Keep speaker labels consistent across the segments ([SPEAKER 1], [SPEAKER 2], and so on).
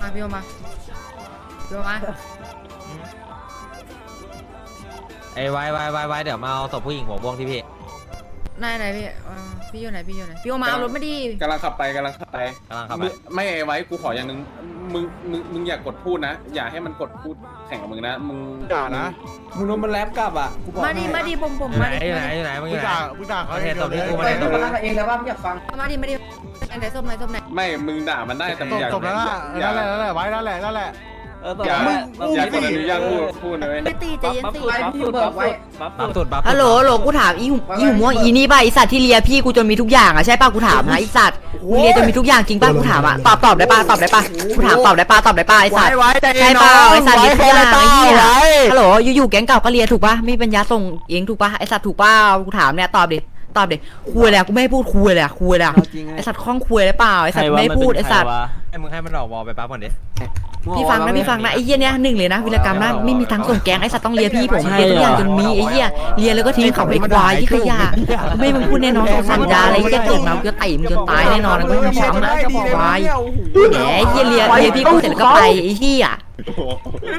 [SPEAKER 1] มาพี่โอมาพี่โอมา
[SPEAKER 2] ไอ้ไว้ไว้ไว้ไว้เดี๋ยวมาเอาศพผู้หญิงหัวม่วงที่พี่
[SPEAKER 1] ไหนไหนพี่เอ่อ พี่อยู่ไหนพี่อยู่ไหนพี่โอมาเอารถมาดิ
[SPEAKER 3] กำลังขับไปกำลังขับไป
[SPEAKER 2] กำลังขับไป
[SPEAKER 3] มึงไม่ไอ้ไว้กูขออย่างหนึงมึงมึงมึงอย่ากดพูดนะ อย่าให้มันกดพูดแข่งกับมึงนะมึง
[SPEAKER 4] ด่านะ
[SPEAKER 5] มึงโดนมันแลบกลับอะ กูบอก
[SPEAKER 1] มาดิมาดิผมผม
[SPEAKER 2] อยู่ไหน
[SPEAKER 1] มาดิ
[SPEAKER 2] อยู่ไหน
[SPEAKER 1] มาดิ
[SPEAKER 2] อยู่ไหนมึงอ
[SPEAKER 4] มึ
[SPEAKER 2] ยู่
[SPEAKER 4] ง
[SPEAKER 2] ไหน
[SPEAKER 4] ด่ามึงด่าเขา
[SPEAKER 2] ประเทศ
[SPEAKER 4] เดียวเลย
[SPEAKER 2] ตบ
[SPEAKER 5] ไป
[SPEAKER 2] นี้กู
[SPEAKER 5] มึงมาเองแล้วว่าไม่อยากฟัง
[SPEAKER 1] มาดิมาดิไหนส้มไหนส้มไหน
[SPEAKER 3] ไม่มึงด่ามันได้แต่
[SPEAKER 4] จ
[SPEAKER 3] มึง
[SPEAKER 4] บ
[SPEAKER 3] อย่า
[SPEAKER 4] จบแล้วนะ
[SPEAKER 3] อย่า
[SPEAKER 4] นั่นแหละนั่นแหละไว้นั่นแหละนั่นแหละ
[SPEAKER 5] เออ
[SPEAKER 3] อย่า
[SPEAKER 4] มึง
[SPEAKER 3] อย่ากดอนุญาตพูดพูดเลย
[SPEAKER 1] ไม่ตีใจเย็นสิ
[SPEAKER 5] ไว้พี่เบิกไว้
[SPEAKER 2] บัฟสุดบัฟ
[SPEAKER 6] ฮัลโหลฮัลโหลกูถามอีหูอีหูม่วงอีนี่ป่ะไอสัตว์ที่เลียพี่กูจนมีทุกอย่างอะใช่ป่ะกูถามนะไอสัตว์มึงเลียจนมีทุกอย่างจริงป่ะกูถามอะตอบตอบได้ป่ะตอบได้ป่ะกูถามตอบได้ป่ะตอบได้ป่ะไอสัตว์
[SPEAKER 4] ไว้ใจ
[SPEAKER 6] ใช่เปล่าไอสัตว์เลียทุกอย่างไอ้เหี้ยฮัลโหลอยู่ๆแก๊งเก่าก็เลียถูกป่ะไม่มีปัญญาส่งเองถูกป่ะไอสัตว์ถูกป่ะกูถามเนี่ยตอบดิ ตอบดิคุยเลยอะกูไม่ให้พูดคุยเลยอะคุยเลยอะ
[SPEAKER 5] เอาจริง
[SPEAKER 6] ไอสัตว์คล้องคุยเลยเปล่าไอสัตว์ไม่ให้พูดไอสัตว์
[SPEAKER 2] ไอ้มึงให้มันออกวอลไปปั๊บก่อนดิ
[SPEAKER 6] พี่ฟังนะพี่ฟังนะไอ้เหี้ยเนี่ยหนึ่งเลยนะวิรกรรมนะไม่มีทางส่งแก๊งไอ้สัตว์ต้องเลียพี่ผมเลียทุกอย่างจนมีไอ้เหี้ยเลียแล้วก็ทิ้งเขาไปควายที่ขยะไม่มึงพูดแน่นอนเขาสัญญาอะไรแค่ตื่นมาก็ไต่มึงจนตายแน่นอนนะกูไม่ช้ำนะควายแหมไอ้เหี้ยเลียเลียพี่กูเสร็จแล้วก็ไปไอ้เหี้ย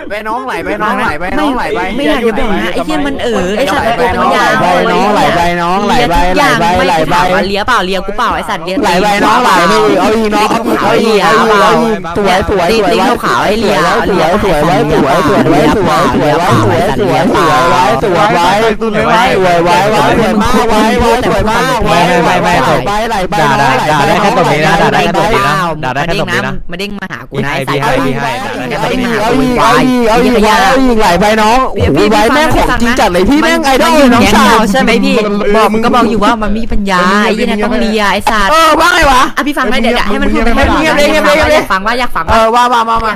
[SPEAKER 5] ไปน้องไหลไปน้องไหลไปน้องไหลไป
[SPEAKER 6] ไม่อยากจะบอกนะไอ้เหี้ยมันเออไอ้สัตว์
[SPEAKER 5] ไหล
[SPEAKER 6] ตัว
[SPEAKER 5] ไปน้
[SPEAKER 6] ตั
[SPEAKER 5] อ
[SPEAKER 6] ว
[SPEAKER 5] ง
[SPEAKER 6] อย่าง
[SPEAKER 5] ไหลไปน้องไหลไปน้องไหลไป
[SPEAKER 6] เลียทุกอย่าง
[SPEAKER 5] ไหลไป
[SPEAKER 6] ไม่
[SPEAKER 5] ไหล
[SPEAKER 6] กู
[SPEAKER 5] ไป
[SPEAKER 6] ถามว่าเลียเปล่าเลียกูเปล่าไอ้สัตว์เลีย
[SPEAKER 5] ไหลไปน้องไหลไปเอาอีกน้องเอาอีกเอาอีกเอาอีกสวยสวยสวย
[SPEAKER 6] ตีขาวๆไอ้เลีย
[SPEAKER 5] สวยสวยไว้สวยสวยไว้สวยสวยไว้สวยสวยสวยไว้สวยไว้สวยไว้สวยไว้ไว้สวยมากไว้ไว้สวยมากไว้ไว้ไว้ไหลไปไหลไป
[SPEAKER 2] ด่า
[SPEAKER 5] น้
[SPEAKER 2] ได้
[SPEAKER 5] องไหล
[SPEAKER 2] ด่าได้แค่ตรงนี้นะด่าได้แค่ตรงนี้นะด่าได้
[SPEAKER 6] มา
[SPEAKER 2] แค่
[SPEAKER 6] เด้
[SPEAKER 2] ตรงงนี้นะ
[SPEAKER 6] มาเด้งมาหากู
[SPEAKER 2] พี่
[SPEAKER 6] นะ
[SPEAKER 2] ให้
[SPEAKER 6] ไอ้สัต
[SPEAKER 2] พี่
[SPEAKER 6] ว์
[SPEAKER 2] ให้พี่ให้ด่าได้
[SPEAKER 6] เดี๋ยว
[SPEAKER 2] แค่
[SPEAKER 6] มา
[SPEAKER 2] ตรง
[SPEAKER 6] เด้ง
[SPEAKER 2] นี้
[SPEAKER 6] มาหา
[SPEAKER 5] เอาอีกเอาอีกเอาอีกเอาอีกไหลไปน้องโอ้โหไว้แม่ของจริงจัดเลยพี่แม่งไอดอลเลยน้องชาย
[SPEAKER 6] ใช่ไหมพี่บอกก็บอกอยู่ว่ามันมีปัญญาไอ้ยี่เนี่ยต้องเลียไอ้สัตว์
[SPEAKER 5] เออว่าไงวะ
[SPEAKER 6] อะพี่ฟังได้เดี๋ยวให้มันพูดไปให้มัน
[SPEAKER 5] เงียบเลยเงียบเลยเงียบเลย
[SPEAKER 6] อยากฟังว่าอยากฟัง
[SPEAKER 5] เอ
[SPEAKER 6] ว่า
[SPEAKER 5] อว่ามามา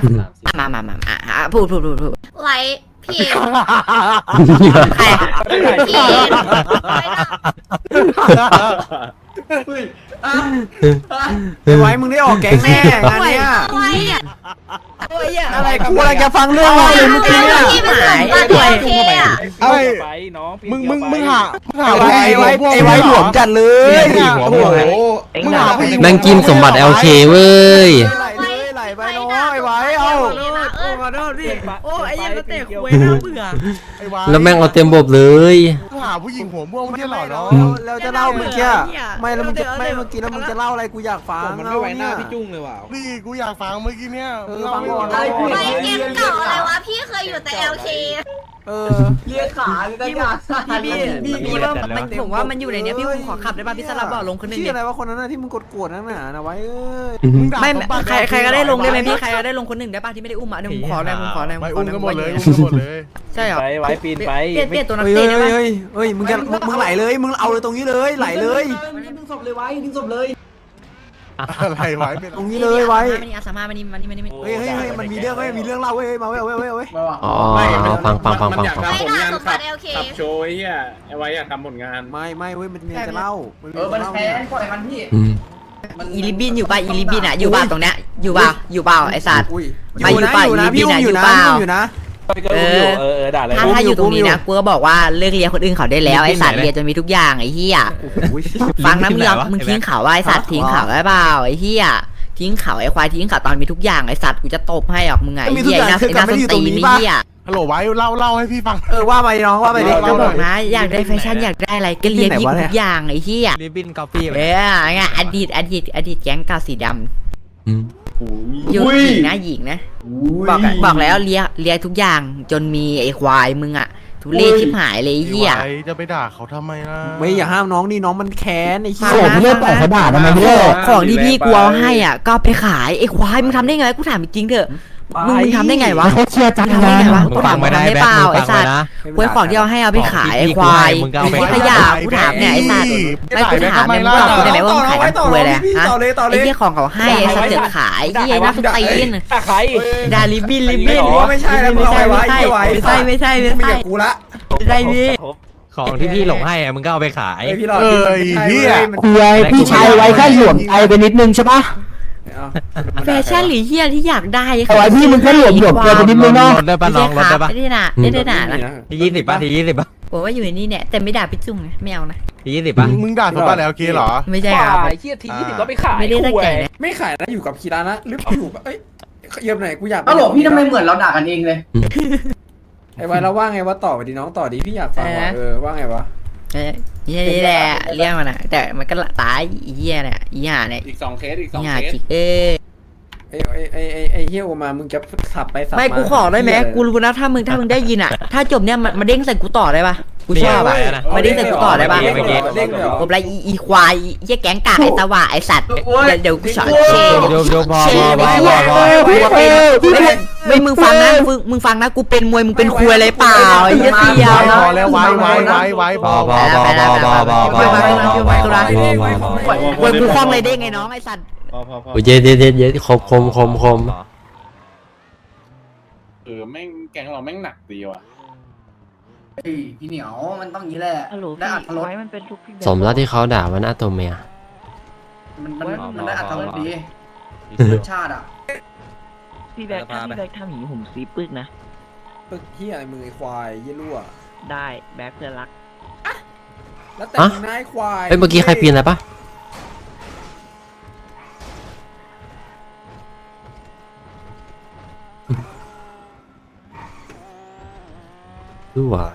[SPEAKER 5] มา
[SPEAKER 6] มามามาอะพูดพูดพูดพูด
[SPEAKER 7] ไว้พี่
[SPEAKER 6] ใคร
[SPEAKER 7] พี่
[SPEAKER 5] ไว้มึงได้ออกแก๊งแน่งานเนี้ย
[SPEAKER 7] ไว้อะ
[SPEAKER 5] อะไรกูกำลังจะฟังเรื่องอะไรเลยเมื่อกี้เนี่ย
[SPEAKER 7] พี่เป็นสมบัติโอเคอะ
[SPEAKER 4] ไอ้มึงมึงมึงหามึงหา
[SPEAKER 5] ไอ้ไว้ไอ้ไว้ไอ้ไว้หลวมจัดเลย
[SPEAKER 4] เนี่ย
[SPEAKER 5] โอ้โห
[SPEAKER 4] มึงหาผู้หญิง
[SPEAKER 8] นั่งกินสมบัติ LK เว้ย
[SPEAKER 5] ไหลเลย ไหลไปน้องไอ้ไว้เอ้า
[SPEAKER 7] เออ
[SPEAKER 6] ขอโทษพี่โอ้ไอ้ยี่ก็เตะคุยน่าเบื่อ
[SPEAKER 4] ไอ้ไว้
[SPEAKER 8] แล้วแม่งเอาเต็มบบเลย
[SPEAKER 4] มึงหาผู้หญิงหัวม่วงไม่ใช่หรอเนาะ
[SPEAKER 5] แล้วจะเล่าเมื่อกี้ไม่แล้วมึงจะไม่เมื่อกี้แล้วมึงจะเล่าอะไรกูอยากฟัง
[SPEAKER 9] มันไม่ไหวหน้าพี่จุ้งเลยว่ะ
[SPEAKER 4] นี่กูอยากฟังเมื่อกี้เนี่ย
[SPEAKER 5] เออฟังก่อน
[SPEAKER 4] อะไร
[SPEAKER 5] พูด
[SPEAKER 7] ไว้เกมเก่าอะไรวะพี่เคยอยู่แต่ LK
[SPEAKER 5] เออเรียกขาเลยตั้งอย่าง
[SPEAKER 6] พี่พี่พี่ว่ามันผมว่ามันอยู่ในเนี้ยพี่ผมขอขับได้ป่ะพี่สลับบอกลงคนหนึง
[SPEAKER 5] ชื่อ
[SPEAKER 6] เดีย
[SPEAKER 5] อะไรวะคนนั้นน่ะที่มึงกดกดนั่นน่ะนะไว้เอ้ย
[SPEAKER 4] มึงด่า
[SPEAKER 6] ไม่
[SPEAKER 4] สบัติ
[SPEAKER 6] ใครใครก็ได้ลงได้ไหมพี่ใครก็ได้ลงคนหนึ่งได้ป่ะที่ไม่ได้อุ้มอะเดี๋ยวผมขอเลยผมขอเลย
[SPEAKER 4] ไป
[SPEAKER 6] ขอ
[SPEAKER 4] อุ้ม
[SPEAKER 6] เลย
[SPEAKER 4] กันหมดเลยอุ้มกันหมดเลย
[SPEAKER 6] ใช่เหรอ
[SPEAKER 9] ไปไว้ปีนไป
[SPEAKER 6] เปลี่ยนเปลี่ยนตัวนัก
[SPEAKER 5] เฮ้ย
[SPEAKER 6] เตะได้
[SPEAKER 5] เฮ้ย
[SPEAKER 6] ป่ะ
[SPEAKER 5] เฮ้ยเฮ้ยมึงจะมึงมึงไหลเลยมึงเอาเลยตรงนี้เลยไหลเลย
[SPEAKER 9] ดึงศพเลยไว้ดึงศพเลย
[SPEAKER 4] อะไรไว้เป็น
[SPEAKER 5] ตรงนี้เลยไว้
[SPEAKER 6] มานี่อาสามามานี่มานี่มานี่มานี่
[SPEAKER 5] เฮ้ยเฮ้ยเฮ้ยมันมีเรื่องเฮ้ยมีเรื่องเล่าเว้ยมาเว้ยเว้ยเว้ยเว้ย
[SPEAKER 8] อ๋อ
[SPEAKER 3] ไม่มัน
[SPEAKER 8] ฟังฟังฟัง
[SPEAKER 3] มัน
[SPEAKER 8] ฟัง
[SPEAKER 3] อยาก
[SPEAKER 8] ฟัง
[SPEAKER 3] ทำผลงาน
[SPEAKER 7] ไม่น่าสมบั
[SPEAKER 3] ขับ
[SPEAKER 7] ติ LK
[SPEAKER 3] ขับโชว์ไอ้เหี้ยไอ้ไว้อยากทำผลงาน
[SPEAKER 5] ไม่ไม่เว้ยมันมีอะไรจะเล่า
[SPEAKER 9] เออมันแพ้ปล่อยมันพี่
[SPEAKER 8] อืม
[SPEAKER 6] อีลิบินอยู่ป่ะอีลิบินอะอยู่ป่ะตรงเนี้ยอยู่ป่ะอยู่เปล่าไอ้สัตว์
[SPEAKER 5] อุ้ย
[SPEAKER 6] ไปอยู่ป่ะ
[SPEAKER 5] อยู่นะ
[SPEAKER 6] อีลิ
[SPEAKER 5] พี่
[SPEAKER 6] บิน
[SPEAKER 5] อุ้ม
[SPEAKER 6] อะ
[SPEAKER 5] อยู่
[SPEAKER 6] อยู่
[SPEAKER 5] นะ
[SPEAKER 6] เปล่า
[SPEAKER 5] พี่อุ้มอยู่นะ
[SPEAKER 9] ก็อุ้มอยู่เออเออด่าเลย
[SPEAKER 6] ถ้าถ้าอยู่ตรงนี้นะกูก็บอกว่าเลิกเลียคนอื่นเขาได้แล้วไอสัตว์เลียจนมีทุกอย่างไอ้เหี้ยฟังนะมึงยอมมึงทิ้งเขาว่าไอ้สัตว์ทิ้งเขาได้เปล่าไอ้เหี้ยทิ้งเขาไอ้ควายทิ้งเขาตอนมีทุกอย่างไอ้สัตว์กูจะตบให้ออกมึงไงไอ้เหี้ยไอ้หน้าไอ้หน้าสตีนไอ้เหี้ย
[SPEAKER 4] ฮัลโหลไว้เล่าเล่าให้พี่ฟัง
[SPEAKER 5] เออว่าไปน้องว่าไปดิ
[SPEAKER 6] ก็บอกนะอยากได้แฟชั่นอยากได้อะไรก็เลียพี่ทุกอย่างไอ้เหี้ย
[SPEAKER 2] ริบบิ้นกาแฟ
[SPEAKER 6] เออไงอดีตอดีตอดีตแก๊งกาวสีดำ
[SPEAKER 8] อืมำ
[SPEAKER 6] อยู่หญิงนะหญิงนะบอกอะบอกแล้วเลียเลียทุกอย่างจนมีไอ้ควายมึงอะทุเรศชิบหายเลยไอ้เหี้ย
[SPEAKER 4] ไว้จะไปด่าเขาทำไมล่ะ
[SPEAKER 5] ไม่อย่าห้ามน้องนี่น้องมันแค้นไอ้เหี้ย
[SPEAKER 6] โอ้ไม่ได้ปล่อยเขาด่าทำไมเนี่ยของที่พี่กูเอาให้อะก็เอาไปขายไอ้ควายมึงทำได้ไงกูถามจริงๆเถอะ มึงมึงทำได้ไงวะ
[SPEAKER 8] เขาเชียร์จัง
[SPEAKER 6] ทำได้ไงวะ
[SPEAKER 2] มึง
[SPEAKER 6] กู
[SPEAKER 2] ฟั
[SPEAKER 6] ถางม
[SPEAKER 2] ไม่ได้
[SPEAKER 6] ทำได้
[SPEAKER 2] แบ็
[SPEAKER 6] เป
[SPEAKER 2] ค
[SPEAKER 6] ล่า
[SPEAKER 2] มึง
[SPEAKER 6] ไอ้
[SPEAKER 2] ฟัง
[SPEAKER 6] สั
[SPEAKER 2] ไว้
[SPEAKER 6] ตว์
[SPEAKER 2] นะ
[SPEAKER 6] เว้ยของที่เอาให้เอาไปขายไอ้ควาย
[SPEAKER 2] มึงก็เอาไป
[SPEAKER 6] ไอ้ขยะกูถามเนี่ยไอ้สัตว์ไม่กูถามเนี่ยมึงบอกกูได้ไหมว่ามึงขายน้ำควยเลยฮะ
[SPEAKER 5] ต่อเลยต่อเล
[SPEAKER 6] ไอ้
[SPEAKER 5] ย
[SPEAKER 6] เหี้ยของเขาให้ไอ้สัตว์เจ็ดขายไอ้เหี้ยน่าสตีน
[SPEAKER 9] ด่าใคร
[SPEAKER 6] ดาลิบบินลิบบิน
[SPEAKER 5] ไม่ใช่แล้วมึง
[SPEAKER 6] ไม่
[SPEAKER 5] เอา
[SPEAKER 6] ใช่
[SPEAKER 5] ไว้
[SPEAKER 6] ไม่ใช่
[SPEAKER 5] ไว้
[SPEAKER 6] ไม่ใช่ไม่ใช่ไม่
[SPEAKER 5] มี
[SPEAKER 6] ใช่
[SPEAKER 5] กับกูละ
[SPEAKER 6] ไม่ใช่พี่
[SPEAKER 2] ของที่พี่หลงให้อะมึงก็เอาไปขาย
[SPEAKER 5] ไอพี่หลอด
[SPEAKER 4] เออไอ้เหี้ย
[SPEAKER 8] คุยพี่ชายไว้แค่หลวมไอไปนิดนึงใช่ปะ
[SPEAKER 6] แฟชั่นหรือเหี้ยที่อยากได้
[SPEAKER 8] เอาไว้พี่มึงแค่หลวมหลวมตัวไปนิดนึงเนาะ
[SPEAKER 2] รถได้ปะลองรถได้ปะ
[SPEAKER 6] ไม่ได้ด่าไม่ได้ด่านะ
[SPEAKER 2] ทียี่สิบปะทียี่สิบปะ
[SPEAKER 6] ผมว่าอยู่ในนี่เนี่ยแต่ไม่ด่าพี่จุ้งนะไม่เอานะ
[SPEAKER 2] ทียี่สิบปะ
[SPEAKER 4] มึงด่าสมบัติแล้วโอเคเหรอ
[SPEAKER 6] ไม่ใช่ครับ
[SPEAKER 9] ไอ้เหี้ยทียี่สิบก็ไปขาย
[SPEAKER 6] ไม่ได้ตั้งใจนะ
[SPEAKER 9] ไม่ขายนะอยู่กับคีรานะหรืออยู่แบบเอ้ยเยี่ยมหน่อยกูอยาก
[SPEAKER 1] อ้าวหรอพี่ทำไมเหมือนเราด่ากันเองเลย
[SPEAKER 9] ไอ้ไว้เราว่าไงว่าต่อไปดีน้องต่อดีพี่อยากฟังว่ะเออว่าไงวะ
[SPEAKER 6] เอ้ยนี่แหละเรียกมันอะ แต่มันก็ตายอีเหี้ยเนี่ยอีห่าเนี่ย
[SPEAKER 3] อีกสองเคสอีกส
[SPEAKER 6] อี
[SPEAKER 3] อง
[SPEAKER 6] ห่า
[SPEAKER 3] เคส
[SPEAKER 6] จิกเอ้ย
[SPEAKER 9] ไอ้ไอ้ไอ้ไอ้ไอ้เฮียโอมา มึงจะขับไปสับ
[SPEAKER 6] ไม่กูขอได้ไหมกูรู้นะถ้ามึงถ้ามึงได้ยินอะ ถ้าจบเนี่ยมันมาเด้งใส่กูต่อได้ปะ กูชอบอะมาเด้งใส่กูต่อได้ปะ
[SPEAKER 9] เด้งเหรอเด้งเหรอ
[SPEAKER 6] ผมไรอีอีควายอีเหี้ยแก๊งกากไอ้ตะว่าไอ้สัตว์
[SPEAKER 1] โอ้ย
[SPEAKER 6] เดี๋ยวเดี๋ยวกูสอนเช
[SPEAKER 2] โยมโยมพอ
[SPEAKER 6] เช
[SPEAKER 2] พอพอพอพอ
[SPEAKER 6] กูเป็นไม่มึงฟังนะมึงมึงฟังนะกูเป็นมวยมึงเป็นควยอะไรเปล่าไอ้เหี้ยเสีย
[SPEAKER 4] พอแล้วไว้ไว้ไว้ไว้
[SPEAKER 2] พอพอพอพอพอพอพอ
[SPEAKER 6] ไปมาไปมาไปมา
[SPEAKER 2] พอ
[SPEAKER 6] ควยกูคล้องเลยเด้งไงน้องไอ้สัตว์
[SPEAKER 3] พอพอพอ
[SPEAKER 8] โอ้ยเย็ดเย็ดเย็ดเย็ดคมคมคมคม
[SPEAKER 3] เออแม่งแกงเราแม่งหนักดีว่ะ
[SPEAKER 1] เฮ้ยพี่เหนียวมันต้องอย่างนี้แหละได้อัดรส
[SPEAKER 8] สมแล้วที่เขาด่าว่าหน้าตัวเมีย
[SPEAKER 1] มันมันมันได้อัดรสดีรสชาติอะ
[SPEAKER 2] พี่แบ็คถ้าพี่แบ็ค
[SPEAKER 6] ทำอย่างนี้ผมซีปึกนะ
[SPEAKER 9] ปึกเฮียอะไรมึงไอ้ควายเยี่ยรั่ว
[SPEAKER 6] ได้แบ็คเพื่อนรัก
[SPEAKER 9] แล้วแต่งนายควาย
[SPEAKER 8] เอ้ยเมื่อกี้ใครปีนอะไรปะดูว่ะ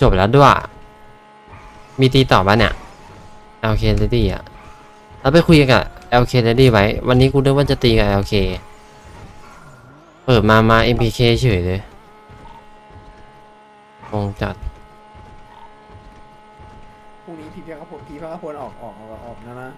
[SPEAKER 8] จบแล้วด้วย มีตีต่อปะเนี่ย LK Lady อะเราไปคุยกับ LK Lady ไว้ วันนี้กูนึกว่าจะตีกับ LK เปิดมามา MPK เฉยเลยคงจัด
[SPEAKER 9] พรุ่งนี้พี่เพียกพลพี่เพียกพลออกออกออกออกนะนะ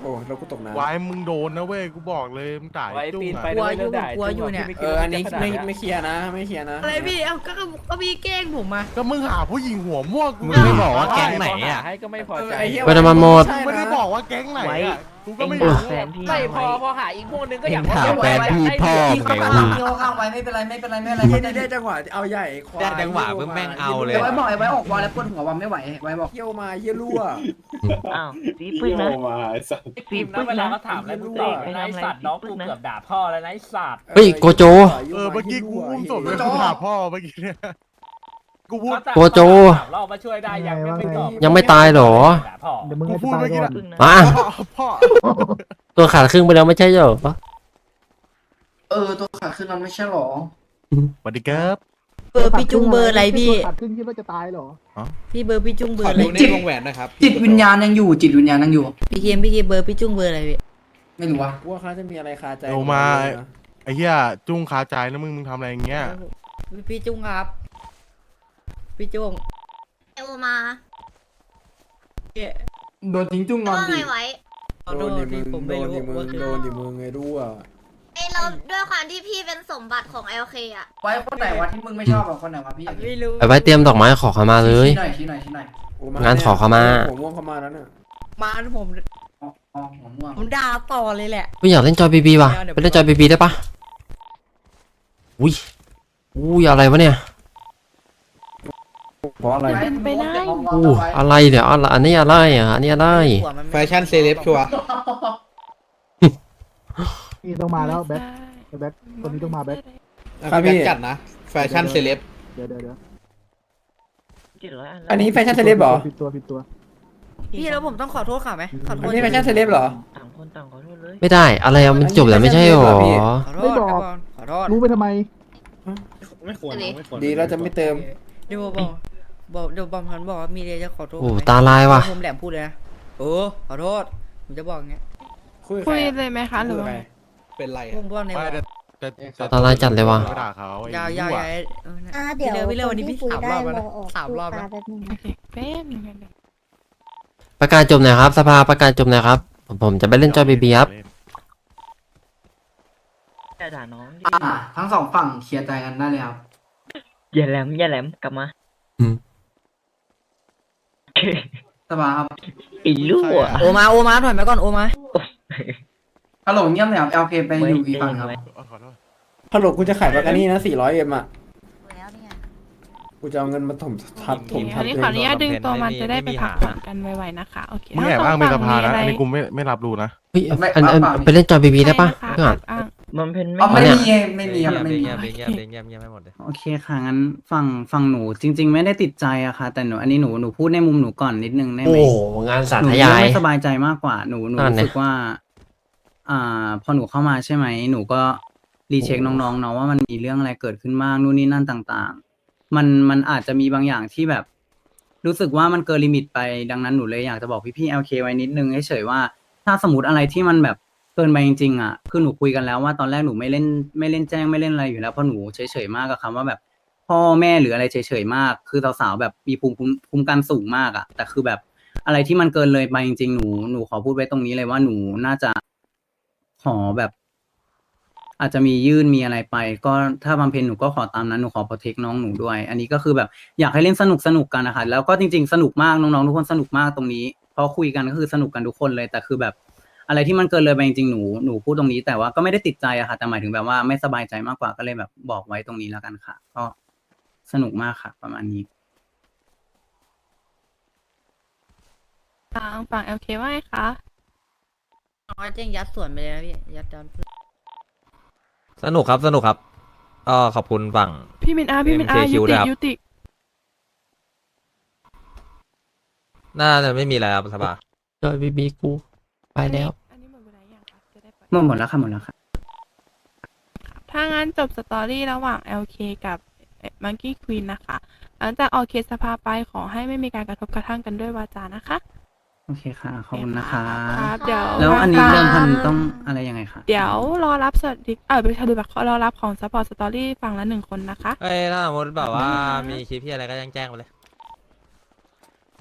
[SPEAKER 9] โอ้เรากูตกน้ำ
[SPEAKER 4] ไว้มึงโดนนะเว้ยกูบอกเลยมึงด่าไอ้จุ้งอะ
[SPEAKER 10] กลัวอยู่กลัวอยู่เนี่ย
[SPEAKER 9] เอออันนี้ไม่ไม่เคลียร์นะไม่เคลียร์นะ
[SPEAKER 10] อะไรพี่เอ้าก็ก็ก็พี่แกล้งผมมา
[SPEAKER 4] ก็มึงหาผู้หญิงหัวม่วงกู
[SPEAKER 2] มึงไม่บอกว่าแก๊งไหนอะ
[SPEAKER 9] ให้ก็ไม่พอใจ ไอ้เหี้ย
[SPEAKER 8] เวลามันหมด
[SPEAKER 4] กูไม่ได้บอกว่าแก๊งไหนอะ กูก็ไม่
[SPEAKER 6] เอ็ง
[SPEAKER 4] รู้
[SPEAKER 6] หาแฟนพี่
[SPEAKER 9] ไม่พอพอหาอีกพวกนึงก็อยาก
[SPEAKER 2] ถามแฟนพี่พ่อ
[SPEAKER 1] พี่
[SPEAKER 2] ไง
[SPEAKER 1] เขา
[SPEAKER 2] วะ
[SPEAKER 1] ข้างพี่เขาข้างไว้ไม่เป็นไรไม่เป็นไรไม่เป็นไร
[SPEAKER 9] ไอ้
[SPEAKER 1] ไม่
[SPEAKER 9] เหี้ย
[SPEAKER 1] เป็นไร
[SPEAKER 9] นี่ได้จังหวะเอาใหญ่ควาย
[SPEAKER 2] ได้จังหวะมึงแม่งเอาเลย
[SPEAKER 1] เดี๋ยวไว้บอกไอ้ไว้ออกวอลแล้วปวดหัววันไม่ไหวไว้บอก
[SPEAKER 9] เที่ยวมาเยี่ยรั่ว
[SPEAKER 6] อ้าวซีปึกนะ
[SPEAKER 3] โยมาไอ้สัส
[SPEAKER 6] ซีปึกนะถามแล้วมึงไปทำอะไรน้องกูเกือบด่า
[SPEAKER 8] เฮ้ยโกโจ
[SPEAKER 4] เออเมื่อกี้กูอุ้มศพเลยกูหาพ่อเมื่อกี้เนี่ย กูพูด
[SPEAKER 8] โกโจยังไม่ตายเหรอ
[SPEAKER 4] กูพูดเมื่อกี้นะ
[SPEAKER 8] มา
[SPEAKER 4] พ่อพ่อ
[SPEAKER 8] ตัวขาดครึ่งไปแล้วไม่ใช่เหรอ
[SPEAKER 1] เออ ตัวขาขึ้นมันไม่ใช่หรอ
[SPEAKER 4] สวัสดีครับ
[SPEAKER 6] เบอร์พี่จุงเบอร์อะไรพี่
[SPEAKER 8] ขาดครึ่งคิดว่าจะตายเหรอ
[SPEAKER 6] พี่เบอร์พี่จุงเบอร์อะไร
[SPEAKER 1] จิตวงแหวนนะครับจิตวิญญาณยังอยู่ จิตวิญญาณยังอยู่
[SPEAKER 6] พี่เคมพี่เคมเบอร์พี่จุงเบอร์อะไรพี่
[SPEAKER 1] ไม่รู้วะ
[SPEAKER 9] ว่าเขาจะมีอะไรคาใจ
[SPEAKER 4] โอมา ไอ้เหี้ยจุ้งคาใจนะมึงมึงทำอะไรอย่างเงี้ย
[SPEAKER 6] พี่จุงครับ พี่จุง
[SPEAKER 11] เอวมา
[SPEAKER 1] โดนทิ้งจุ้งนอน
[SPEAKER 11] ว่า
[SPEAKER 1] ดิ
[SPEAKER 11] ไงไว้
[SPEAKER 9] โดนดิมึงโดนดิมึงโดนดิมึงไงรั่ว
[SPEAKER 11] ไอเราด้วยความที่พี่เป็นสมบัติของ LK อะ
[SPEAKER 1] ไว้คนไหนวะที่มึงไม่ชอบอะคนไหนวะพี่
[SPEAKER 6] ไม่รู้
[SPEAKER 8] ไปไว้เตรียมดอกไม้ขอขมาเลย
[SPEAKER 1] ชี้หน่อยชี้หน่อยชี้หน่อย
[SPEAKER 8] งานขอเข้ามา
[SPEAKER 9] หัวม่วงเข้ามาแล้วเนี่ย
[SPEAKER 6] มาผม
[SPEAKER 1] อ๋ออ๋อหัวม่วง
[SPEAKER 6] ผมด่าต่อเลยแหละ
[SPEAKER 8] กูอยากเล่นจอยบีบีว่ะไปเล่นจอยบีบีได้ปะอุ้ยอุ้ยอะไรวะเนี่ย
[SPEAKER 9] เพ ราะอะไร
[SPEAKER 1] เป็นไปได้
[SPEAKER 8] อู้อะไรเดี๋ยวอะไรอันนี้อะไรอะอันนี้อะไร
[SPEAKER 9] แฟชั่นเซเลบชัว
[SPEAKER 8] นี่ต้องมาแล้วแบ็คแบ็คคนนี้ต้องมาแบ็ค
[SPEAKER 9] ครับพี่จัดนะ แฟชั่นเซเลบ
[SPEAKER 8] เดี๋ยวเดี๋ยวเดี๋ยว
[SPEAKER 9] อันนี้แฟชั่นเซเลบเหรอ
[SPEAKER 8] ผิดตัวผิดตัว
[SPEAKER 6] พี่แล้วผมต้องขอโทษค่ะไหมขอโท
[SPEAKER 9] อั
[SPEAKER 6] ษ
[SPEAKER 9] นนี้แฟชั่นเซเลบเหรอ
[SPEAKER 6] ต่างคนต่างขอโทษเลย
[SPEAKER 8] ไม่ได้อะไรอะมันจบแล้วไม่ใช่หรอ
[SPEAKER 6] ขอโทษครับบอลขอโทษ
[SPEAKER 8] รู้ไปทำไม
[SPEAKER 3] ไม่ควรไม่ควร
[SPEAKER 9] ดีแล้วจะไม่เติม
[SPEAKER 6] เดี๋ยวบอก บอกเดี๋ยวบอมพันบอกว่ามีเดียจะขอโทษ
[SPEAKER 8] โอ้
[SPEAKER 6] ไหม
[SPEAKER 8] ตาลายว่ะ
[SPEAKER 6] ผมแหลมพูดเลยนะโอ้ขอโทษผมจะบอกอย่างเงี้ย
[SPEAKER 9] คุย
[SPEAKER 10] คุยเลยไหมคะหรือว่า
[SPEAKER 9] เป็นไร
[SPEAKER 6] ผมบอกใน
[SPEAKER 4] ไม่
[SPEAKER 6] ว่า
[SPEAKER 4] แต่แต่แต่
[SPEAKER 8] ตาลายจัดเลยว่ะ
[SPEAKER 4] ไม่ด่าเขาไอ้
[SPEAKER 6] ยาวยาว
[SPEAKER 4] รั่ว
[SPEAKER 6] ยาวเออนะ
[SPEAKER 11] อ่า
[SPEAKER 6] พี่เลิฟพี่เลิฟวันนี้พี่สามรอบแล้วนะสามรอบแล้ว
[SPEAKER 11] แป๊บนึง
[SPEAKER 10] โอเคแป๊บนึงนะ
[SPEAKER 8] ประกาศจบหน่อยครับ สภาประกาศจบหน่อยครับ ผมผมจะไปเล่นจอยบีบีครับ
[SPEAKER 6] อย่าด่าน้อง
[SPEAKER 1] อ่า ทั้งสองฝั่งเคลียร์ใจกันได้เลยครับ
[SPEAKER 6] อย่าแหลมอย่าแหลมกลับมา
[SPEAKER 8] อืม
[SPEAKER 1] สบายครับ
[SPEAKER 6] อีลูกโอมาโอมาถอยมาก่อนโอมา
[SPEAKER 1] ฮัลโหลเงียบเลยครับ LK ไปอยู่อีกฝั่งครับ
[SPEAKER 4] เออขอโทษ
[SPEAKER 9] ฮัลโหลกูจะขายปากกานี่นะ 400เอ็มอะ
[SPEAKER 11] แล้วเนี่ย
[SPEAKER 9] กูจะเอาเงินมาถมทับถมทั
[SPEAKER 10] อั
[SPEAKER 9] บ
[SPEAKER 10] นนี้
[SPEAKER 9] ตัว
[SPEAKER 10] ขออ
[SPEAKER 9] เอ
[SPEAKER 10] นุ
[SPEAKER 9] ง
[SPEAKER 10] ญาต
[SPEAKER 9] ก่อน
[SPEAKER 10] ดึงตัวมันจะได้ไปผ่าหางกันไวๆนะคะโอเค
[SPEAKER 4] มึงแอบอ้างเป็นสภานะอันนี้กูไม่ไม่รับรู้นะ
[SPEAKER 8] เฮ้ยอันอันไปเล่นจอยบีบีได้ปะ
[SPEAKER 10] ใช่
[SPEAKER 8] เพื่อน
[SPEAKER 10] ค่ะอ้าง
[SPEAKER 12] มันเป็น
[SPEAKER 8] อ๋อ
[SPEAKER 12] ไม่
[SPEAKER 8] เนี่ย
[SPEAKER 12] มีไม่มีครับไม่มี
[SPEAKER 2] เงียบเงียบเงียบเงียบเงียบไม่หมดเลย
[SPEAKER 12] โอเคค่ะงั้นฝั่งฝั่งหนูจริง ๆ ไม่ได้ติดใจอะค่ะ แต่หนูอันนี้หนูหนูพูดในมุมหนูก่อนนิดนึงได้ไห
[SPEAKER 8] โอ้
[SPEAKER 12] ม
[SPEAKER 8] โหงานสา
[SPEAKER 12] หนู
[SPEAKER 8] ธยาย
[SPEAKER 12] ไม่สบายใจมากกว่าหนูหนู
[SPEAKER 8] นั่น
[SPEAKER 12] รู้
[SPEAKER 8] ไง
[SPEAKER 12] สึกว่า อ่า พอหนูเข้ามาใช่ไหมหนูก็รีเช็คน้องๆเนาะว่ามันมีเรื่องอะไรเกิดขึ้นบ้างนู่นนี่นั่นต่างๆ มันมันอาจจะมีบางอย่างที่แบบ รู้สึกว่ามันเกินลิมิตไปดังนั้นหนูเลยอยากจะบอกพี่ๆ LK ไว้นิดนึงเฉยๆว่า ถ้าสมมติอะไรที่มันแบบ เกินไปจริงๆอะคือหนูคุยกันแล้วว่าตอนแรกหนูไม่เล่นไม่เล่นแจ้งไม่เล่นอะไรอยู่แล้วเพราะหนูเฉยๆมากกับคำว่าแบบ พ่อแม่หรืออะไรเฉยๆมาก คือสาวๆแบบมีภูมิคุ้มกันสูงมากอะแต่คือแบบอะไรที่มันเกินเลยไปจริงๆหนูหนูขอพูดไว้ตรงนี้เลยว่าหนูน่าจะขอแบบ อาจจะมียื่นมีอะไรไป ก็ถ้าบำเพ็ญหนูก็ขอตามนั้นหนูขอโปรเทคน้องหนูด้วย อันนี้ก็คือแบบอยากให้เล่นสนุกสนุกกันนะคะแล้วก็จริง ๆ สนุกมากน้องๆทุกคนสนุกมากตรงนี้เพราะคุยกันก็คือสนุกกันทุกคนเลยแต่คือแบบ อะไรที่มันเกินเลยไปจริงๆหนูหนูพูดตรงนี้แต่ว่าก็ไม่ได้ติดใจอะค่ะแต่หมายถึงแบบว่าไม่สบายใจมากกว่าก็เลยแบบบอกไว้ตรงนี้แล้วกันค่ะ ก็สนุกมากค่ะ ประมาณนี้
[SPEAKER 10] ทางฝั่ง LK ว่าไงคะ
[SPEAKER 1] น้อยแจ้งยัดส่วนไปเลยนะพี่ยัดจอน
[SPEAKER 2] สนุกครับสนุกครับก็ขอบคุณฝั่ง
[SPEAKER 10] พี่มินอาพี่มินอา
[SPEAKER 2] MKQ
[SPEAKER 10] ยุ
[SPEAKER 2] ด้
[SPEAKER 10] ติ
[SPEAKER 2] วยครับ
[SPEAKER 10] ยุติ
[SPEAKER 2] น่าจะไม่มีอะไรครับสบาย
[SPEAKER 8] จอยบีบีกู ไปแล้ว
[SPEAKER 10] อันนี้หมดเวลายังคะจะได้ไป
[SPEAKER 12] หมดหมดแล้วค่ะหมดแล้วค่ะ
[SPEAKER 10] ถ้างั้นจบสตอรี่ระหว่าง LK กับมังกี้ควีนนะคะ หลังจากออกเคสสภาไปขอให้ไม่มีการกระทบกระทั่งกันด้วยวาจานะคะ
[SPEAKER 12] โอเคค่ะ ขอบคุณนะคะ
[SPEAKER 10] ครับเดี๋ยว
[SPEAKER 12] แล้วอันนี้
[SPEAKER 10] ทาง
[SPEAKER 12] เรื่องพัน
[SPEAKER 10] ฝั่ง
[SPEAKER 12] ต้องอะไรยังไงคะ
[SPEAKER 10] เดี๋ยวรอรับสวัสดิเออไปดูแบบรอรับของสปอร์ตสตอรี่ฝั่งละหนึ่งคนนะคะ
[SPEAKER 2] เอ้ยถ้าสมมติแบบว่ามีคลิปที่อะไรก็แจ้งแจ้งไปเลย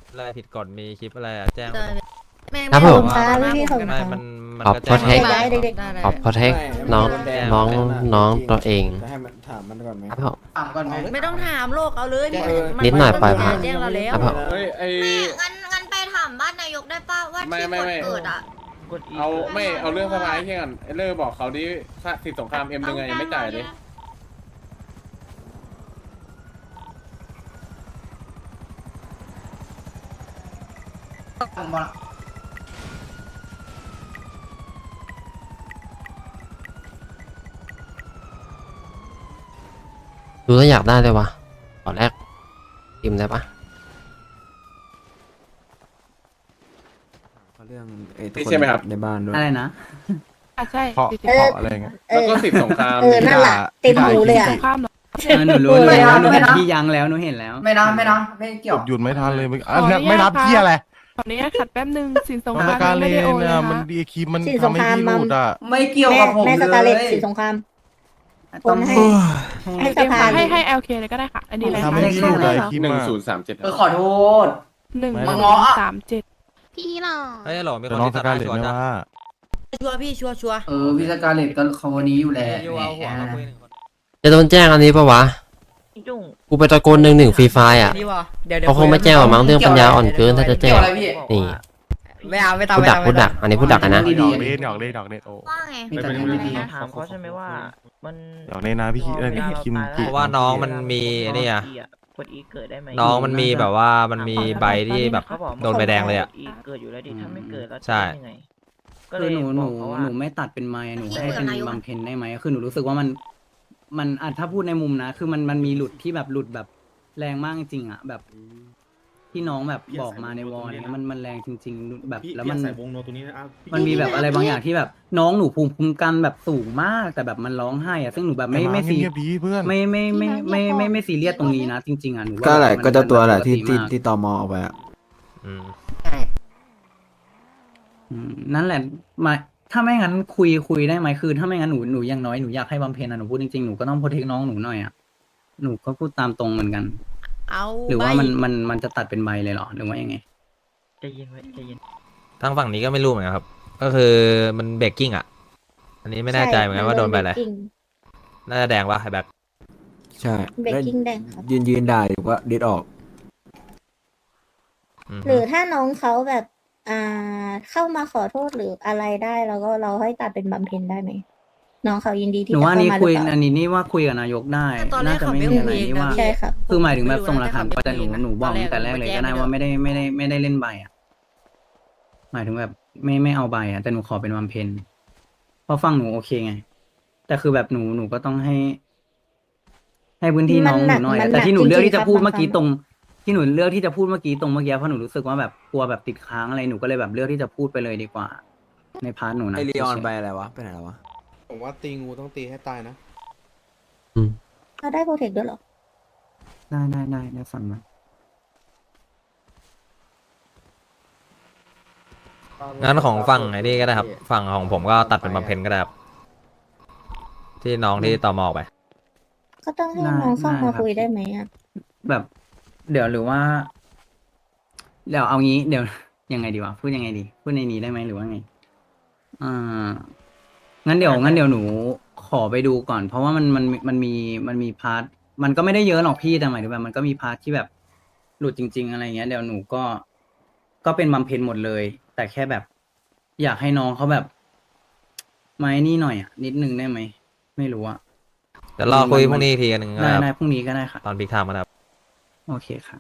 [SPEAKER 2] อะไรผิดกฎมีคลิปอะไรอะแจ้งไปเลย
[SPEAKER 1] แม่ง
[SPEAKER 8] ครับ
[SPEAKER 1] ไม่
[SPEAKER 8] ผม
[SPEAKER 1] เอาา
[SPEAKER 7] ไม่พี่ขอบคุณ
[SPEAKER 2] ไม่
[SPEAKER 7] ค่ะ
[SPEAKER 2] มันมัน
[SPEAKER 8] ขอบ
[SPEAKER 2] ก็แจ้ง
[SPEAKER 8] ขอเทค
[SPEAKER 2] มา
[SPEAKER 1] ได้เด็กๆได้
[SPEAKER 8] ขอบพอเทคน้องน้องน้องตัวเอง
[SPEAKER 9] จะให้มันถามมันก่อนไหม
[SPEAKER 8] ครับผม
[SPEAKER 12] ถามก่อนไหม
[SPEAKER 1] ไม่ต้องถามโลกเอาเลย
[SPEAKER 9] เออ
[SPEAKER 1] มั
[SPEAKER 8] นิดหน่อย
[SPEAKER 1] มั
[SPEAKER 8] ปล่อยผ่าน
[SPEAKER 1] แจ้งเราแล้ว
[SPEAKER 8] ครับผม
[SPEAKER 3] เฮ้ยไอ
[SPEAKER 7] แม่งั้นงั้นไปถามบ้านนายกได้ป่าว่า
[SPEAKER 3] ไม่
[SPEAKER 7] ที่
[SPEAKER 3] ไม่
[SPEAKER 7] กด
[SPEAKER 3] ไม่
[SPEAKER 7] เกิดอะ
[SPEAKER 3] เอาไม่เอาเรื่องสบายที่กันไอเลอร์บอกเขาดิค่าสิทธิสงครามเอ็มยังไงยังไม่จ่ายเลย
[SPEAKER 8] ดูแล้วอยากได้เลยวะขอแรกพิมพ์ได้ปะ
[SPEAKER 9] เรื่องไอ้
[SPEAKER 3] นี่ใช่ไหมครับ
[SPEAKER 9] ในบ้านด้วย
[SPEAKER 12] อะไรนะ
[SPEAKER 10] อะใช่
[SPEAKER 4] เพราะ
[SPEAKER 10] ติด
[SPEAKER 4] เพราะอะไรเงี้ย
[SPEAKER 3] แล้วก็สิทธิสงคราม
[SPEAKER 7] เออ นั่นแหละเต็มหูเลยอะ
[SPEAKER 10] สงครามเหรอ
[SPEAKER 12] เออหนูรู้แล้วหนูเห็นพี่ยังแล้วหนูเห็นแล้ว
[SPEAKER 9] ไม่นะไม่นะไม่เกี่ย
[SPEAKER 4] ก
[SPEAKER 9] ว
[SPEAKER 4] ดหยุดไม่ทันเลยมึงอะเนี่ยไม่รับ เที่ยอะไร
[SPEAKER 10] ขออนุญาตขัดแป๊บนึงสินสง
[SPEAKER 4] กร
[SPEAKER 10] ค
[SPEAKER 4] รม
[SPEAKER 10] ราม
[SPEAKER 4] การ
[SPEAKER 10] ยัง
[SPEAKER 4] เล
[SPEAKER 10] ไม่ได้โอน
[SPEAKER 4] น
[SPEAKER 10] เลย
[SPEAKER 4] เนี่ย
[SPEAKER 10] นะ
[SPEAKER 4] มันดีคีมัน
[SPEAKER 7] สินสง
[SPEAKER 4] ทำให้
[SPEAKER 7] คราม
[SPEAKER 4] พี่
[SPEAKER 7] มั
[SPEAKER 4] รู
[SPEAKER 7] ม
[SPEAKER 4] ดอะ
[SPEAKER 9] ไม่เกี่ยวกับผม
[SPEAKER 7] แม่
[SPEAKER 9] เล
[SPEAKER 7] สกาเลต
[SPEAKER 9] ย
[SPEAKER 7] สีสงคราม
[SPEAKER 12] ต้อง
[SPEAKER 7] ให้
[SPEAKER 12] ให้
[SPEAKER 7] ให้
[SPEAKER 10] เดี๋ยว
[SPEAKER 7] สภา
[SPEAKER 10] ให้ให้ LK เลยก็ได้ค่ะ อันนี้อะไร
[SPEAKER 4] ทำ
[SPEAKER 10] คะ
[SPEAKER 4] ให้พี่รูดอะไอ้คี
[SPEAKER 3] หนึ่ง
[SPEAKER 4] มา
[SPEAKER 3] ศูนย์สามเจ็ด
[SPEAKER 9] เออขอโทษ
[SPEAKER 10] หนึ่ง
[SPEAKER 4] ไม่
[SPEAKER 10] สามเจ็ด
[SPEAKER 7] พี่หรอ
[SPEAKER 2] เฮ้ยหรอมีค
[SPEAKER 4] แต่
[SPEAKER 2] น
[SPEAKER 4] น้อง
[SPEAKER 2] ที่
[SPEAKER 4] ส
[SPEAKER 2] ตัด
[SPEAKER 4] กา
[SPEAKER 2] ได้
[SPEAKER 4] เลต
[SPEAKER 2] ชัวร์
[SPEAKER 4] ไม่
[SPEAKER 2] จ้ะ
[SPEAKER 4] ว่า
[SPEAKER 1] ชัวร์พี่ชัวร์ชัวร์
[SPEAKER 9] เออพี่สกาเลตก็เขาวันนี้อยู่แหละ
[SPEAKER 2] ยูเอาหัวมาคุยหนึ่งคน
[SPEAKER 8] จะโดนแจ้งอันนี้ปะวะกูไปตะโกนหนึ่งหนึ่งฟรีไฟอะ
[SPEAKER 1] นี่วะเดี๋ยวเดี๋ยว
[SPEAKER 8] เขาคงไม่แจ้งหรอกมั้งเรื่องปัญญาอ่อนเกินถ้าจะแจ้
[SPEAKER 9] เกี่ยว
[SPEAKER 8] ง
[SPEAKER 9] อะไรพี่
[SPEAKER 8] นี่
[SPEAKER 1] ไม่เอาไม่ต้อง
[SPEAKER 8] พูด
[SPEAKER 1] ไม่
[SPEAKER 8] ดั
[SPEAKER 1] ต้
[SPEAKER 8] ก
[SPEAKER 1] อง
[SPEAKER 8] พูดดัก อันนี้พูดดักกันนะ
[SPEAKER 4] หยอกเล่นหยอกเล่นหยอกเล่นโอ้
[SPEAKER 7] ว่าไง
[SPEAKER 9] มีแต่เรื่องดี
[SPEAKER 12] ถามเขาใช่ไหมว่า
[SPEAKER 13] มัน
[SPEAKER 4] หยอกเล่นนะพี่คิดเอ้ยคิม
[SPEAKER 2] เพราะว่าน้องมันมีเนี่ย
[SPEAKER 13] กดอีเกิดได้ไหม
[SPEAKER 2] น้องมันมีแบบว่ามันมีใบที่แบบ
[SPEAKER 13] เขาบอก
[SPEAKER 2] โดนใบแดงเลยอะ
[SPEAKER 13] กดอีเกิดอยู่แล้วดิถ้าไม่เกิดแล้ว
[SPEAKER 2] ใช่
[SPEAKER 13] ทำยังไงก็
[SPEAKER 12] คือหนูหนู
[SPEAKER 13] บอกเขาว่า
[SPEAKER 12] หนูไม่ตัดเป็นไม้หนู
[SPEAKER 7] พี่
[SPEAKER 12] ให้เป็น
[SPEAKER 7] เบื่อนายก
[SPEAKER 12] บางเพนได้ไหมคือหนูรู้สึกว่ามัน มันอะถ้าพูดในมุมนะ คือมันมันมีหลุดที่แบบหลุดแบบแรงมากจริงๆอะแบบ ที่น้องแบบบอกมาในวอลเนี่ยมันมันแรงจริง ๆ แบบแล้วมันมันมีแบบอะไรบางอย่างที่แบบน้องหนูภูมิคุ้มกันแบบสูงมาก แต่แบบมันร้องไห้อะซึ่งหนูแบบไม่ไม่ซี
[SPEAKER 4] เงียบๆดีเพื่อน
[SPEAKER 12] ไม่ไม่ไม่ไม่ไม่ไม่ไม่ซีเรียสตรงนี้นะจริงๆอะหนูว่า
[SPEAKER 9] ก็แหละ
[SPEAKER 12] มัน
[SPEAKER 9] ก็เจ้าตัวแหละ
[SPEAKER 12] มัน
[SPEAKER 9] ที่
[SPEAKER 12] ปก
[SPEAKER 9] ที่
[SPEAKER 12] มาก
[SPEAKER 9] ที่ตอมอเอาไปอะ
[SPEAKER 2] อืม
[SPEAKER 12] อืมนั่นแหละมาถ้าไม่งั้นคุยคุยได้ไหมคือ ถ้าไม่งั้นหนูหนูอยังน้อยหนูอยากให้บำเพ็ญอะหนูพูดจริงๆหนูก็ต้องโปรเทคน้องหนูหน่อยอะหนูก็พูดตามตรงเหมือนกัน
[SPEAKER 1] เอา
[SPEAKER 12] หรือว่า
[SPEAKER 1] ใบ
[SPEAKER 12] มันมันมันจะตัดเป็นใบเลยเหรอหรือว่ายังไง
[SPEAKER 13] ใจเย็นไว้ใจเย็น
[SPEAKER 2] ทางฝั่งนี้ก็ไม่รู้เหมือนกันครับ ก็คือมันเบรกกิ้งอะ อันนี้ไม่แน่ใจเหมือนกันว่าโดนไปอะไรน่าจะแดงปะไอ้แบ็ค
[SPEAKER 9] ใช่
[SPEAKER 7] เบรก
[SPEAKER 9] แล้ว
[SPEAKER 7] กิ้งแดงครับ
[SPEAKER 9] ยืนยืนด่าอยู่ก็ดิดออก
[SPEAKER 2] อืม
[SPEAKER 7] หรือถ้าน้องเขาแบบ อ่า เข้ามาขอโทษหรืออะไรได้ แล้วก็เราให้ตัดเป็นบำเพ็ญได้ไหม น้องเขายินดีที่
[SPEAKER 12] หนู
[SPEAKER 7] จะ
[SPEAKER 12] ว่า
[SPEAKER 7] เข้า
[SPEAKER 12] นี่
[SPEAKER 7] มาห
[SPEAKER 12] คุ
[SPEAKER 7] รื
[SPEAKER 12] ย
[SPEAKER 7] อเป
[SPEAKER 12] อั
[SPEAKER 7] ล่าน
[SPEAKER 12] นี้นี่ว่าคุยกับนายกได้
[SPEAKER 1] แต่ตอนแร
[SPEAKER 12] น่ากจะ
[SPEAKER 1] เขา
[SPEAKER 12] ไม่
[SPEAKER 1] ไม่
[SPEAKER 12] มี
[SPEAKER 1] โอ
[SPEAKER 12] อะไร
[SPEAKER 1] เค
[SPEAKER 12] นี่
[SPEAKER 1] นะ
[SPEAKER 12] ว่า
[SPEAKER 1] พี่
[SPEAKER 7] ใช่ครับ
[SPEAKER 12] คือหมายถึงแบบ
[SPEAKER 1] ไม่รู้
[SPEAKER 12] ส่งหลักฐาน
[SPEAKER 1] นะ
[SPEAKER 12] ไปแต่หนู
[SPEAKER 1] แต่เขา
[SPEAKER 12] หนูบอก
[SPEAKER 1] ตอนแรก
[SPEAKER 12] ตั้งแต่แรกเลย
[SPEAKER 1] เขา
[SPEAKER 12] ก็ได้
[SPEAKER 1] แจ้ง
[SPEAKER 12] ว่า
[SPEAKER 1] ไป
[SPEAKER 12] ไม่ได้ไม่ได้ไม่ได้เล่นใบอะ หมายถึงแบบไม่ไม่เอาใบอะ แต่หนูขอเป็นบำเพ็ญเพราะฟังหนูโอเคไง แต่คือแบบหนูหนูก็ต้องให้ ให้พื้นที่น้อง
[SPEAKER 7] มัน
[SPEAKER 12] ห
[SPEAKER 7] หนั
[SPEAKER 12] นู
[SPEAKER 7] ก
[SPEAKER 12] หน่อย
[SPEAKER 7] มัน
[SPEAKER 12] อะ
[SPEAKER 7] หนัก
[SPEAKER 12] แต่ที่หนูเลือกที่จะ
[SPEAKER 7] จริงๆ
[SPEAKER 12] พูด
[SPEAKER 7] ครับ
[SPEAKER 12] เมื่อกี้
[SPEAKER 7] บางครั้ง
[SPEAKER 12] ตรง ที่หนูเลือกที่จะพูดเมื่อกี้ตรงเมื่อกี้เพราะหนูรู้สึกว่าแบบกลัวแบบติดค้างอะไรหนูก็เลยแบบเลือกที่จะพูดไปเลยดีกว่า ในพาร์ทหนูนะ
[SPEAKER 5] ไอรีออน
[SPEAKER 12] เฉยๆ
[SPEAKER 5] ไปอะไรวะไปไหนแล้ววะ
[SPEAKER 4] ผมว่าตีงูต้องตีให้ตายนะ
[SPEAKER 7] เราได้โปรเทคด้วยเหรอ
[SPEAKER 12] ได้ได้ได้ได้ฟังมา
[SPEAKER 2] งั้นของฝั่งไอ้นี่ก็ได้ครับ ฝั่งของผมก็ตัดเป็นบำเพ็ญก็ได้ครับ ที่น้องที่ต่อมอออกไป
[SPEAKER 7] ก็ต้องให้น้องเข้ามาคุยได้ไหมอะ
[SPEAKER 12] แบบ เดี๋ยวหรือว่า เดี๋ยวเอางี้ เดี๋ยว ยังไงดีวะพูดยังไงดี พูดในนี้ได้ไหมหรือว่าไงอ่า งั้นเดี๋ยวงั้นเดี๋ยวหนูขอไปดูก่อน เพราะว่ามันมันมันมีมันมีพาร์ทมันก็ไม่ได้เยอะหรอกพี่แต่หมายถึงแบบมันก็มีพาร์ทที่แบบหลุดจริง ๆ อะไรเงี้ยเดี๋ยวหนูก็ก็เป็นบำเพ็ญหมดเลย แต่แค่แบบ อยากให้น้องเขาแบบไม่นี่หน่อยอะนิดนึงได้ไหมไม่รู้อะ
[SPEAKER 2] เดี๋ยวรอคุยพรุ่งนี้อีกทีนึงก็
[SPEAKER 12] ได้
[SPEAKER 2] ได้ค
[SPEAKER 12] ได้
[SPEAKER 2] รับ
[SPEAKER 12] พรุ่งนี้ก็ได้ค่ะ
[SPEAKER 2] ตอนพิกไทม์ก็ได้ครับ
[SPEAKER 12] โอเคครับ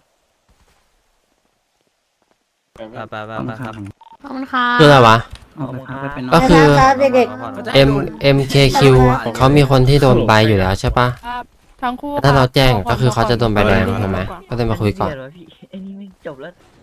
[SPEAKER 2] ไปไปไป
[SPEAKER 12] ขอบ
[SPEAKER 2] ไป
[SPEAKER 12] คุณ
[SPEAKER 2] ค
[SPEAKER 12] ค
[SPEAKER 2] รั
[SPEAKER 12] รับบ
[SPEAKER 1] ขอบคุณค่ะ
[SPEAKER 8] คืออะไรวะ
[SPEAKER 12] เอาไปพักไปเป็นน
[SPEAKER 8] ก็
[SPEAKER 12] อน
[SPEAKER 8] คือ
[SPEAKER 7] ครับเด็ก
[SPEAKER 8] M MKQ เขามีคนที่โดนใบอยู่แล้วใช่ปะ
[SPEAKER 10] ครับทั้งคู่
[SPEAKER 8] ถ้าเราแจ้ง
[SPEAKER 10] ขอ
[SPEAKER 8] ก็คือเขาจะโดนใบแดง
[SPEAKER 10] ขอ
[SPEAKER 8] ถูกไหม
[SPEAKER 10] ก่อน
[SPEAKER 8] ก็เลยมาคุยก่อน
[SPEAKER 13] เดี๋วพี่ไอ้นี่ไม่งจบแล้ว